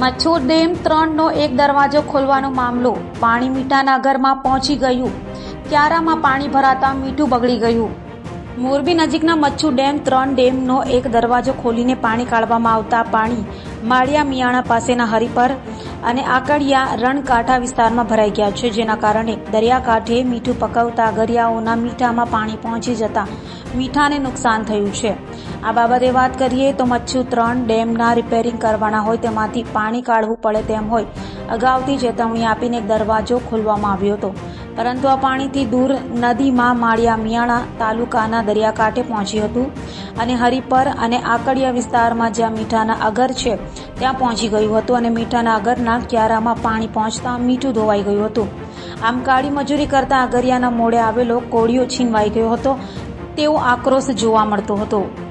Machchhu dam ત્રણનો એક દરવાજો ખોલવાનો મામલો. પાણી મીઠાના ઘરમાં પહોંચી ગયું. ક્યારામાં પાણી ભરાતા મીઠું બગડી ગયું. મોરબી નજીકના મચ્છુ ડેમ ત્રણ ડેમનો એક દરવાજો ખોલીને પાણી કાઢવામાં આવતા પાણી માળિયા મિયાણા પાસેના હરિપર અને આકડિયા રણકાંઠા વિસ્તારમાં ભરાઈ ગયા છે, જેના કારણે દરિયાકાંઠે મીઠું પકવતા ગરિયાઓના મીઠામાં પાણી પહોંચી જતા મીઠાને નુકસાન થયું છે. આ બાબતે વાત કરીએ તો મચ્છુ ત્રણ ડેમના રિપેરિંગ કરવાના હોય તેમાંથી પાણી કાઢવું પડે તેમ હોય. અગાઉથી ચેતવણી આપીને એક દરવાજો ખોલવામાં આવ્યો હતો. પરંતુ આ પાણીથી દૂર નદીમાં માળિયા મિયાણા તાલુકાના દરિયાકાંઠે પહોંચ્યું હતું અને હરિપર અને આકડિયા વિસ્તારમાં જ્યાં મીઠાના અગર છે, ત્યાં પહોંચી ગયું હતું અને મીઠાના અગરના ક્યારામાં પાણી પહોંચતા મીઠું ધોવાઈ ગયું હતું. આમ કાળી મજૂરી કરતા અગરિયાના મોડે આવેલો કોળિયો છીનવાઈ ગયો હતો. તેવો આક્રોશ જોવા મળતો હતો.